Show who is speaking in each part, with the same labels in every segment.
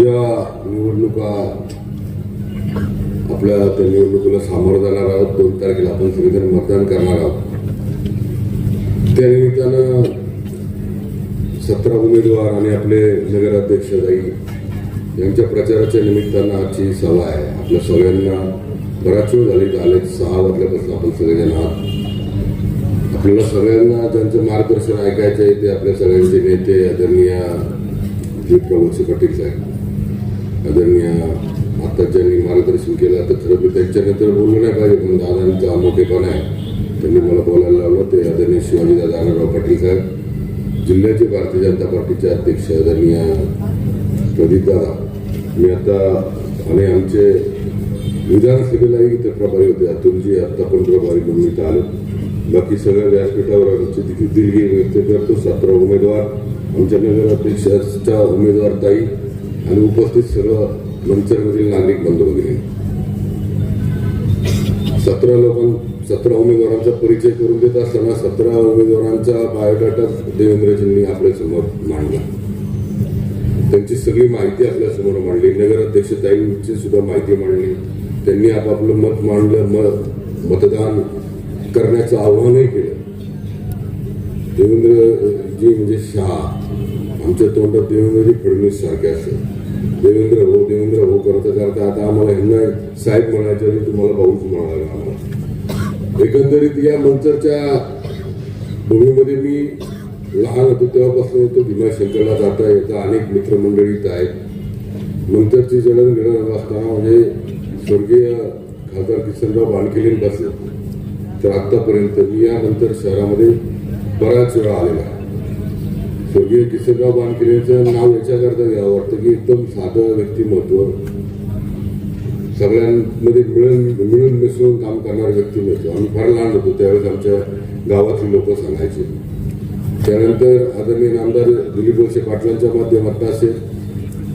Speaker 1: ज्या निवडणुका आपल्या त्या निवडणुकीला सामोरं जाणार आहोत. दोन तारखेला आपण सगळेजण मतदान करणार आहोत. त्या निमित्तानं सतरा उमेदवार आणि आपले नगराध्यक्ष जाई यांच्या प्रचाराच्या निमित्तानं आजची सभा आहे. आपल्या सगळ्यांना बराच वेळ झाली आले सहा वाजल्यापासून आपण सगळेजण आहात. आपल्याला सगळ्यांना ज्यांचं मार्गदर्शन ऐकायचं आहे ते आपल्या सगळ्यांचे नेते आदरणीय दीपराव वळसे पाटील साहेब. आदरणीय आता ज्यांनी मार्गदर्शन केलं. तर खरं तर त्यांच्यानंतर बोललं नाही पाहिजे पण दादांचा मोठेपण आहे. त्यांनी मला बोलायला लावलं ते आदरणीय शिवाजीदादा आनंदराव पाटील साहेब जिल्ह्याचे भारतीय जनता पार्टीचे अध्यक्ष आदरणीय प्रदीप दादा. मी आता आणि आमचे विधानसभेलाही ते प्रभारी होते अतुलजी आत्ता पण प्रभारी म्हणून इथं आलो. बाकी सगळ्या व्यासपीठावर आमचे तिथे दिलगी व्यक्त करतो सतरा उमेदवार. आमच्या नगराध्यक्षाच्या उमेदवार ताई आणि उपस्थित सर्व मंचरमधील नागरिक बंधू भगिनी सतरा लोकां सतरा उमेदवारांचा परिचय करून देत असताना सतरा उमेदवारांचा बायोडाटा देवेंद्रजींनी आपल्यासमोर मांडला. त्यांची सगळी माहिती आपल्यासमोर मांडली. नगराध्यक्ष ताईंची सुद्धा माहिती मांडली. त्यांनी आपापलं मत मांडलं. मत मतदान करण्याचं आव्हानही केलं. देवेंद्रजी म्हणजे शहा. आमच्या तोंडात देवेंद्रजी फडणवीस सारखे असतात देवेंद्र हो देवेंद्र हो करता करता आता आम्हाला ह्यांना साहेब म्हणायच्या आणि तुम्हाला भाऊच म्हणायला आम्हाला. एकंदरीत या मंचरच्या भूमीमध्ये मी लहान होतो तेव्हापासून येतो भीमाशंकरला जाता येता अनेक मित्रमंडळीत आहेत आहेत जडण जडणघडण असताना म्हणजे स्वर्गीय खासदार किसनराव बसले. तर आतापर्यंत मी यानंतर शहरामध्ये बराच वेळा आलेला आहे. स्वर्गीय किसनराव बाणकेलेचं नाव याच्याकरता घ्यावं वाटतं की एकदम साधं व्यक्तिमत्व. सगळ्यांमध्ये मिळून मिळून मिसळून काम करणारं व्यक्तिमत्व. आम्ही फार लहान होतो त्यावेळेस आमच्या गावातली लोक सांगायचे. त्यानंतर आदरणीय नामदार दिलीप वळसे पाटलांच्या माध्यमातून असेल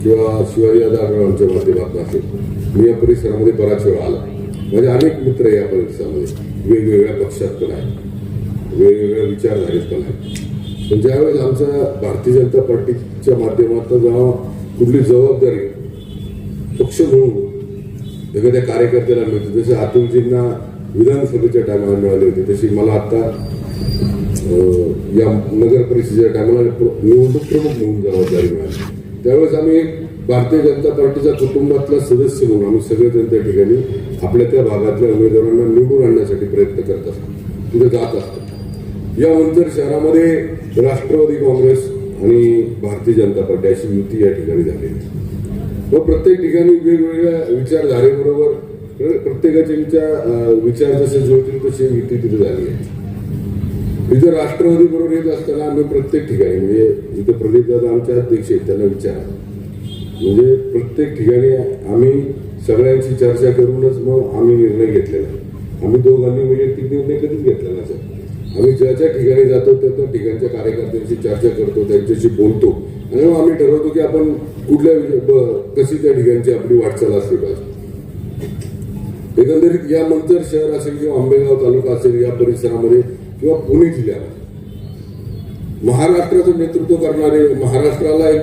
Speaker 1: किंवा शिवाजी आढळरावांच्या माध्यमातून असेल मी या परिसरामध्ये बराच वेळा आला. माझे म्हणजे अनेक मित्र या परिसरामध्ये. वेगवेगळ्या पक्षात पण आहेत. वेगवेगळ्या विचारधारेत पण आहेत. म्हणजे ज्यावेळेस आमचा भारतीय जनता पार्टीच्या माध्यमातून जेव्हा कुठली जबाबदारी पक्ष म्हणून एखाद्या कार्यकर्त्याला मिळते जसे अतुलजींना विधानसभेच्या टायमाला मिळाली होती तशी मला आता या नगर परिषदेच्या टायमाला निवडणूक प्रमुख म्हणून जबाबदारी मिळाली. त्यावेळेस आम्ही एक भारतीय जनता पार्टीच्या कुटुंबातला सदस्य म्हणून आम्ही सगळेजण त्या ठिकाणी आपल्या त्या भागातल्या उमेदवारांना निवडून आणण्यासाठी प्रयत्न करत असतो तिथे जात असतो. या शहरामध्ये राष्ट्रवादी काँग्रेस आणि भारतीय जनता पार्टी अशी युती या ठिकाणी झालेली आहे. व प्रत्येक ठिकाणी वेगवेगळ्या विचारधारेबरोबर प्रत्येकाचे विचार विचार जसे जुळतील तशी युती तिथे झाली आहे. इथं राष्ट्रवादी बरोबर येत असताना आम्ही प्रत्येक ठिकाणी म्हणजे इथे प्रदीप दादा आमचे अध्यक्ष आहेत त्यांना विचार. म्हणजे प्रत्येक ठिकाणी आम्ही सगळ्यांची चर्चा करूनच मग आम्ही निर्णय घेतलेला. आम्ही दोघांनी वैयक्तिक निर्णय कधीच घेतला सर आम्ही ज्या ज्या ठिकाणी जातो त्या त्या ठिकाणच्या कार्यकर्त्यांशी चर्चा करतो त्यांच्याशी बोलतो. आणि मग आम्ही ठरवतो की आपण कुठल्या कशी त्या ठिकाणची आपली वाटचाल असली पाहिजे. एकंदरीत या मंचर शहर असेल किंवा आंबेगाव तालुका असेल या परिसरामध्ये किंवा पुणे जिल्ह्यामध्ये महाराष्ट्राचं नेतृत्व करणारे महाराष्ट्राला एक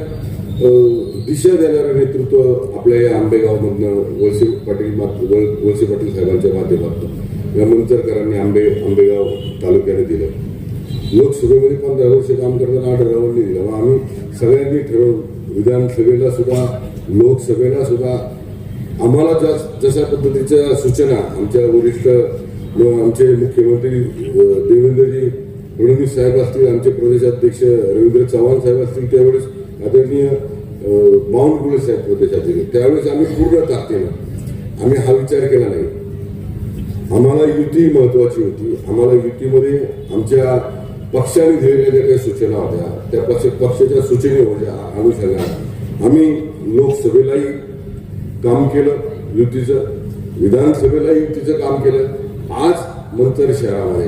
Speaker 1: दिशा देणारं नेतृत्व आपल्या या आंबेगावमधनं वळसे पाटील वळसे पाटील साहेबांच्या माध्यमातून या मंचरकरांनी आंबे आंबेगाव तालुक्याने दिलं. लोकसभेमध्ये पण वर्ष काम करताना आढळरावांनी दिलं. मग आम्ही सगळ्यांनी ठरवून विधानसभेला सुद्धा लोकसभेला सुद्धा आम्हाला ज्या जशा पद्धतीच्या सूचना आमच्या वरिष्ठ आमचे मुख्यमंत्री देवेंद्रजी फडणवीस साहेब असतील आमचे प्रदेशाध्यक्ष रवींद्र चव्हाण साहेब असतील त्यावेळेस आदरणीय बावनकुळे साहेब प्रदेशाध्यक्ष. त्यावेळेस आम्ही पूर्ण ताकदीनं आम्ही हा विचार केला नाही. आम्हाला युती महत्वाची होती. आम्हाला युतीमध्ये आमच्या पक्षाने दिलेल्या ज्या काही सूचना होत्या त्या पक्ष पक्षाच्या सूचनेच्या अनुषंगाने आम्ही लोकसभेलाही काम केलं युतीचं विधानसभेलाही युतीचं काम केलं. आज मंचर शहरामध्ये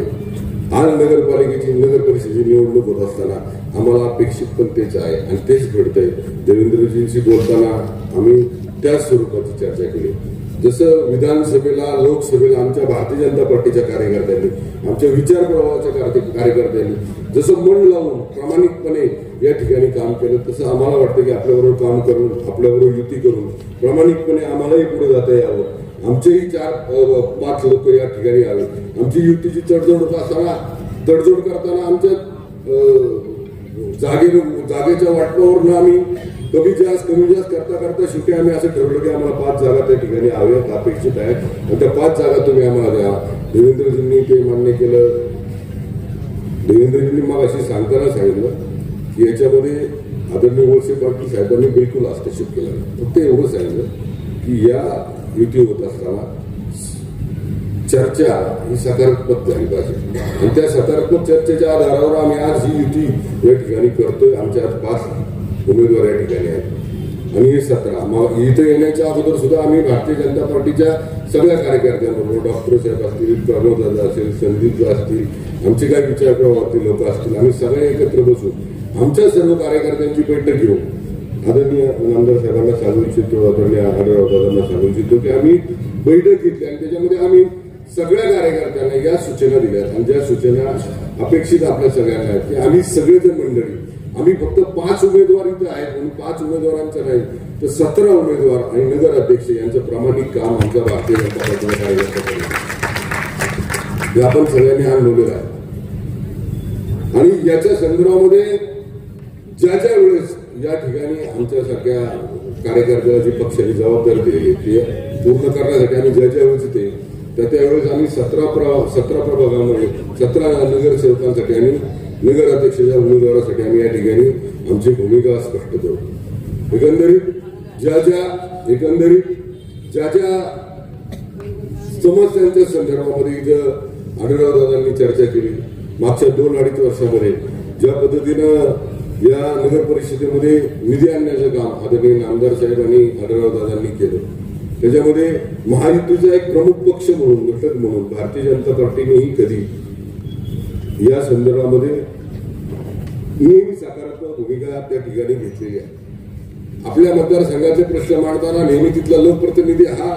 Speaker 1: आज नगरपालिकेची नगर परिषदेची निवडणूक होत असताना आम्हाला अपेक्षित पण तेच आहे आणि तेच घडतंय. देवेंद्रजींशी बोलताना आम्ही त्याच स्वरूपाची चर्चा केली. जसं विधानसभेला लोकसभेला आमच्या भारतीय जनता पार्टीच्या कार्यकर्त्यांनी आमच्या विचार प्रवाहाच्या कार्यकर्त्यांनी जसं मन लावून प्रामाणिकपणे या ठिकाणी काम केलं तसं आम्हाला वाटतं की आपल्याबरोबर काम करून आपल्याबरोबर युती करून प्रामाणिकपणे आम्हालाही पुढे जाता यावं. आमचेही चार पाच लोक या ठिकाणी आले आमची युतीची तडजोड असताना तडजोड करताना आमच्या जागे जागेच्या वाटपावरून आम्ही कमी जास्त कमी जास्त करता करता शेवटी आम्ही असं ठरवलं की आम्हाला पाच जागा त्या ठिकाणी हव्यात अपेक्षित आहेत. आणि त्या पाच जागा तुम्ही आम्हाला द्या. देवेंद्रजींनी ते मान्य केलं. देवेंद्रजींनी मग अशी सांगताना सांगितलं की याच्यामध्ये आदरणीय वळसे पाटील साहेबांनी बिलकुल हस्तक्षेप केला फक्त एवढं सांगितलं की या युती होत असताना चर्चा ही सकारात्मक झाली पाहिजे. आणि त्या सकारात्मक चर्चेच्या आधारावर आम्ही आज ही युती या ठिकाणी करतोय. आमच्या आज पाच उमेदवार या ठिकाणी आहेत. आणि सतरा मग इथं येण्याच्या अगोदर सुद्धा आम्ही भारतीय जनता पार्टीच्या सगळ्या कार्यकर्त्यांबरोबर डॉक्टर साहेब असतील प्रमोद दादा असेल संदीप असतील आमचे काही विचारप्रवाहातील लोक असतील आम्ही सगळे एकत्र बसून आमच्या सर्व कार्यकर्त्यांची बैठक घेऊन आदरणीय आमदार साहेबांना सांगू इच्छितो आदरणीय आढळराव दादांना सांगू इच्छितो की आम्ही बैठक घेतली आणि त्याच्यामध्ये आम्ही सगळ्या कार्यकर्त्यांना या सूचना दिल्यात. आणि ज्या सूचना अपेक्षित आपल्या सगळ्यांना आहेत की आम्ही सगळेजण मंडळी आम्ही फक्त पाच उमेदवार इथं आहेत म्हणून पाच उमेदवारांचं नाही तर सतरा उमेदवार आणि नगर अध्यक्ष यांचं प्रामाणिक काम आमच्या भारतीय जनता पक्षाने कार्यकर्त्यांनी हे आपण सगळ्यांनी अनुभवलेलं आहे. आणि याच्या संदर्भामध्ये ज्या ज्या वेळेस या ठिकाणी आमच्यासारख्या कार्यकर्त्याला जी पक्षाची जबाबदारी दिलेली ते ती पूर्ण करण्यासाठी आम्ही ज्या ज्या वेळेस येते त्या त्यावेळेस आम्ही सतरा प्र सतरा प्रभागामध्ये सतरा नगरसेवकांसाठी आणि नगर अध्यक्षाच्या उमेदवारासाठी आम्ही या ठिकाणी आमची भूमिका स्पष्ट करू. एकंदरीत ज्या ज्या एकंदरीत ज्या ज्या समस्यांच्या संदर्भामध्ये इथं आढळराव दादांनी चर्चा केली मागच्या दोन अडीच वर्षामध्ये ज्या पद्धतीनं या नगर परिषदेमध्ये निधी आणण्याचं काम आदरणीय आमदार साहेब आणि आढळराव दादांनी केलं. त्याच्यामध्ये महायुतीचा एक प्रमुख पक्ष म्हणून घटक म्हणून भारतीय जनता पार्टीनेही कधी या संदर्भामध्ये नेहमी सकारात्मक भूमिका त्या ठिकाणी घेतलेली आहे. आपल्या मतदारसंघाचे प्रश्न मांडताना नेहमी तिथला लोकप्रतिनिधी हा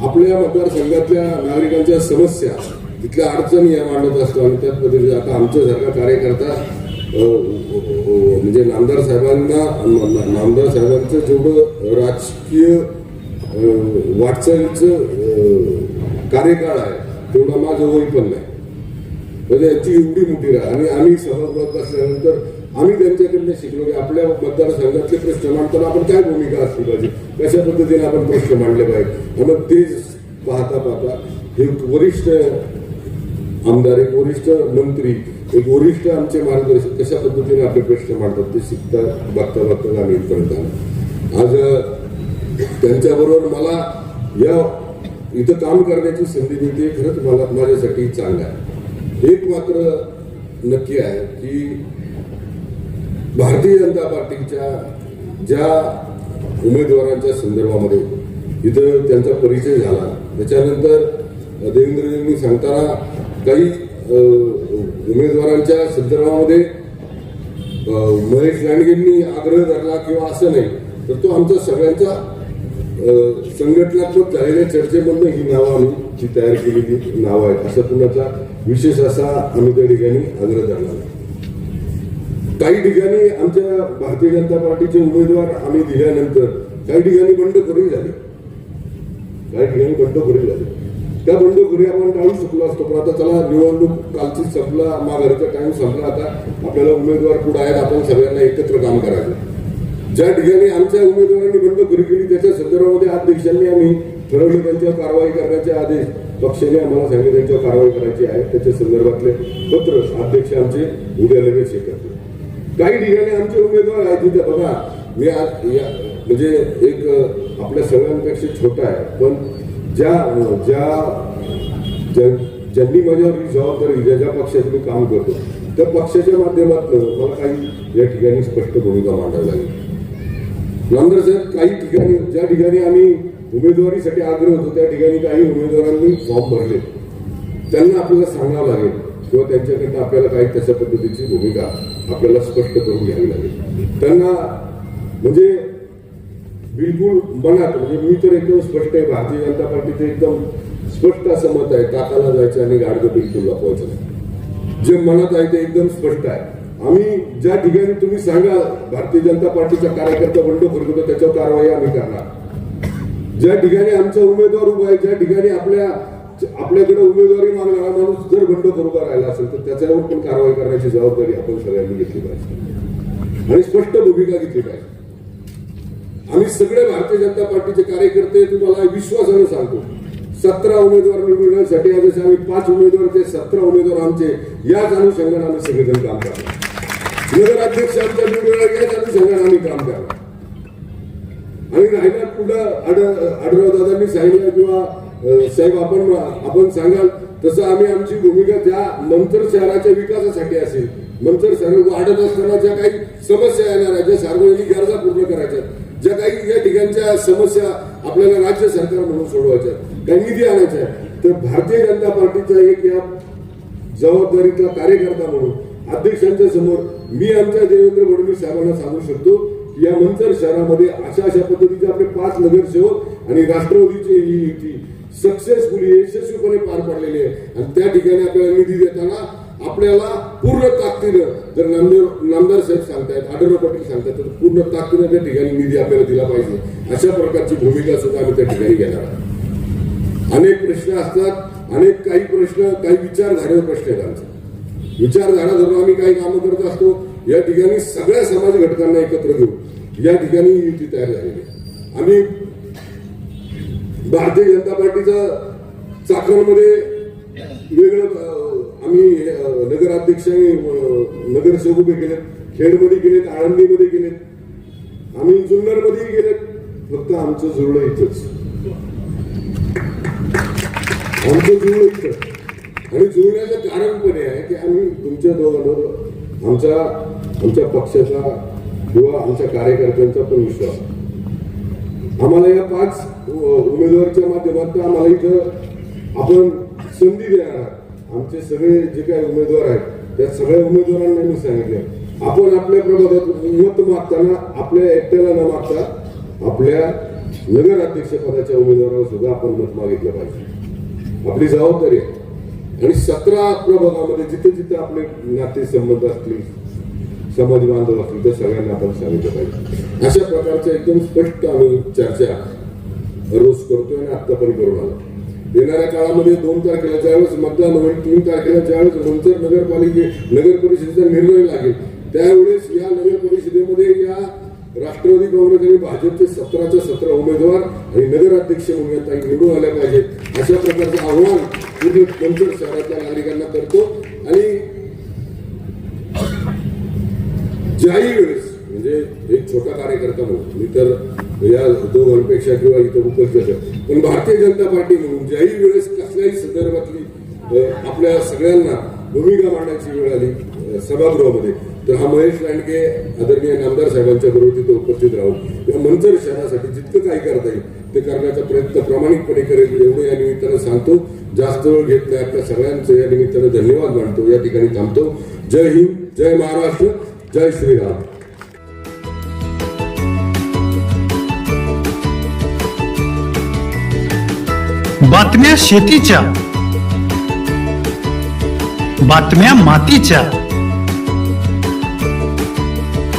Speaker 1: आपल्या मतदारसंघातल्या नागरिकांच्या समस्या तिथल्या अडचणी या मांडत असतो आणि त्याच पद्धतीने आता आमच्यासारखा कार्यकर्ता म्हणजे नामदार साहेबांना नामदार साहेबांचं जेवढं राजकीय वाटचालीचं कार्यकाळ आहे तेवढा माझं वय पण नाही. म्हणजे याची एवढी मोठी राह. आणि आम्ही सभागृहात बसल्यानंतर आम्ही त्यांच्याकडनं शिकलो की आपल्या मतदारसंघातले प्रश्न मांडताना आपण काय भूमिका असली पाहिजे? कशा पद्धतीने आपण प्रश्न मांडले पाहिजे? मग ते पाहता पाहता हे वरिष्ठ आमदार एक वरिष्ठ मंत्री एक वरिष्ठ आमचे मार्गदर्शक कशा पद्धतीने आपले प्रश्न मांडतात ते शिकता बघता बघता आम्ही इथपर्यंत आलो. आज त्यांच्याबरोबर मला या इथं काम करण्याची संधी मिळते. खरंच मला माझ्यासाठी चांगलं आहे. एक मात्र नक्की आहे की भारतीय जनता पार्टीच्या ज्या उमेदवारांच्या संदर्भामध्ये इथं त्यांचा परिचय झाला त्याच्यानंतर देवेंद्रजींनी सांगताना काही उमेदवारांच्या संदर्भामध्ये महेश लांडगेंनी आग्रह धरला किंवा असं नाही तर तो आमचा सगळ्यांचा संघटनात्मक झालेल्या चर्चेमधनं ही नावं आम्ही जी तयार केलेली नावं आहेत असा पुण्याचा विशेष असा आम्ही त्या ठिकाणी आग्रह धरला काही ठिकाणी आमच्या भारतीय जनता पार्टीचे उमेदवार आम्ही दिल्यानंतर काही ठिकाणी बंडखोरी झाली. काही ठिकाणी बंडखोरी झाली. त्या बंडखोरी आपण टाळू शकलो असतो पण आता चला निवडणूक कालची संपला माघारीचा टाइम संपला आता. आपल्याला उमेदवार पुढे आहेत आपण सगळ्यांना एकत्र काम करायचं. ज्या ठिकाणी आमच्या उमेदवारांनी बंडखोरी केली त्याच्या संदर्भामध्ये अध्यक्षांनी आम्ही ठरवले त्यांच्यावर कारवाई करण्याचे आदेश पक्षाने आम्हाला सांगितले त्यांच्यावर कारवाई करायची आहे. त्याच्या संदर्भातले पत्र अध्यक्ष आमचे उद्या लगेच हे करतील. काही ठिकाणी आमचे उमेदवार आहेत तिथे बघा मी आज या म्हणजे एक आपल्या सगळ्यांपेक्षा छोटा आहे पण ज्या ज्या ज्यांनी माझ्यावर ही जबाबदारी ज्या ज्या पक्षात मी काम करतो त्या पक्षाच्या माध्यमातून मला काही या ठिकाणी स्पष्ट भूमिका मांडावी लागेल. नामदार साहेब काही ठिकाणी ज्या ठिकाणी आम्ही उमेदवारीसाठी आग्रह होतो. त्या ठिकाणी काही उमेदवारांनी फॉर्म भरले. त्यांना आपल्याला सांगावं लागेल किंवा त्यांच्याकडनं आपल्याला काही तशा पद्धतीची भूमिका आपल्याला स्पष्ट करून घ्यावी लागेल. त्यांना म्हणजे बिलकुल मनात म्हणजे मी तर एकदम स्पष्ट आहे. भारतीय जनता पार्टीचं एकदम स्पष्ट असं मत आहे. ताकाला जायचं आणि गाडगं बिलकुल लपवायचं नाही जे मनात आहे ते एकदम स्पष्ट आहे. आम्ही ज्या ठिकाणी तुम्ही सांगा भारतीय जनता पार्टीचा कार्यकर्ता बंड करतो त्याच्यावर कारवाई आम्ही करणार. ज्या ठिकाणी आमचा उमेदवार उभा आहे ज्या ठिकाणी आपल्या आपल्याकडे उमेदवारी मागणारा माणूस जर बंडखोर उभा राहिला असेल तर त्याच्यावर पण कारवाई करण्याची जबाबदारी आपण सगळ्यांनी घेतली पाहिजे. आणि स्पष्ट भूमिका घेतली पाहिजे. आम्ही सगळे भारतीय जनता पार्टीचे कार्यकर्ते तुम्हाला विश्वासानं सांगतो सतरा उमेदवार निवडण्यासाठी जसे आम्ही पाच उमेदवार ते सतरा उमेदवार आमचे याच अनुषंगाने आम्ही सगळेजण काम करणार. नगराध्यक्ष आमच्या निवडणार याच अनुषंगाने आम्ही काम करणार. आणि राहिला पुढं आड आढळराव सांगितलं किंवा साहेब आपण आपण सांगाल तसं आम्ही आमची भूमिका ज्या मंतर शहराच्या विकासासाठी असेल. मंतर शहर वाढत असताना ज्या काही समस्या येणार आहेत ज्या सार्वजनिक गरजा पूर्ण करायच्या ज्या काही या ठिकाणच्या समस्या आपल्याला राज्य सरकार म्हणून सोडवायच्या त्या निधी आणायचा आहे तर भारतीय जनता पार्टीचा एक या जबाबदारीतला कार्यकर्ता म्हणून अध्यक्षांच्या समोर मी आमच्या देवेंद्र फडणवीस साहेबांना सांगू शकतो की या मंचर शहरामध्ये अशा अशा पद्धतीचे आपले पाच नगरसेवक आणि राष्ट्रवादीचे ही युती सक्सेसफुली यशस्वीपणे पार पाडलेली आहे. आणि त्या ठिकाणी आपल्याला निधी देताना आपल्याला पूर्ण ताकदीनं जर नामदेव नामदार साहेब सांगतायत आढळराव पाटील सांगतायत तर पूर्ण ताकदीनं त्या ठिकाणी निधी आपल्याला दिला पाहिजे. अशा प्रकारची भूमिका सुद्धा आम्ही त्या ठिकाणी घेणार आहोत. अनेक प्रश्न असतात अनेक काही प्रश्न काही विचारधारेवर प्रश्न आहेत आमचे. विचारधारा धरून आम्ही काही कामं करत असतो या ठिकाणी सगळ्या समाज घटकांना एकत्र घेऊन या ठिकाणी युती तयार झालेली आहे. आम्ही भारतीय जनता पार्टीचा चाकणमध्ये वेगळं आम्ही नगराध्यक्षांनी नगरसेवक उभे केलेत. खेडमध्ये गेलेत आळंदीमध्ये गेलेत. आम्ही जुन्नरमध्येही गेलेत. फक्त आमचं जुळलं इथंच. आमचं जुळलं इथं. आणि जुळण्याचं कारण पण हे आहे की आम्ही तुमच्या दोघांवर आमच्या आमच्या पक्षाचा किंवा आमच्या कार्यकर्त्यांचा पण विश्वास. आम्हाला या पाच उमेदवारच्या माध्यमातून आम्हाला इथं आपण संधी देणार आमचे सगळे जे काही उमेदवार आहेत त्या सगळ्या उमेदवारांना मी सांगितलं. आपण आपल्या प्रभागात मत मागताना आपल्या एकट्याला न मागता आपल्या नगर अध्यक्षपदाच्या उमेदवाराला सुद्धा आपण मत मागितलं पाहिजे. आपली जबाबदारी आहे. आणि सतरा प्रभागामध्ये जिथे जिथे आपले नाते संबंध असतील समाज बांधव असतील तर सगळ्यांना आपण सांगितलं पाहिजे. अशा प्रकारच्या एकदम स्पष्ट आम्ही चर्चा रोज करतोय आणि आता पण करून आलो. येणाऱ्या काळामध्ये दोन तारखेला ज्यावेळेस मतदान होईल तीन तारखेला ज्यावेळेस मंचर नगरपालिके नगर परिषदेचा निर्णय लागेल त्यावेळेस या नगर परिषदेमध्ये या राष्ट्रवादी काँग्रेस आणि भाजपचे सतराच्या सतरा उमेदवार आणि नगराध्यक्ष म्हणून ताई निवडून आल्या पाहिजेत. अशा प्रकारचं आव्हान पूर्ण मंचर शहरातल्या नागरिकांना करतो. आणि ज्याही वेळेस म्हणजे एक छोटा कार्यकर्ता म्हणून मी तर या दोघांपेक्षा किंवा इथं उपस्थित पण भारतीय जनता पार्टी म्हणून ज्याही वेळेस कसल्याही संदर्भातली आपल्या सगळ्यांना भूमिका मांडण्याची वेळ आली सभागृहामध्ये तर हा महेश लांडगे आदरणीय नामदार साहेबांच्या बरोबर तिथे उपस्थित राहून या मंचर शहरासाठी जितकं काही करता येईल ते करण्याचा प्रयत्न प्रामाणिकपणे करेल एवढं या निमित्तानं सांगतो. जास्त वेळ घेत नाही आपल्या सगळ्यांचं या निमित्तानं धन्यवाद मानतो. या ठिकाणी थांबतो. जय हिंद जय महाराष्ट्र जय श्रीराम.
Speaker 2: बातम्या शेतीच्या बातम्या मातीच्या.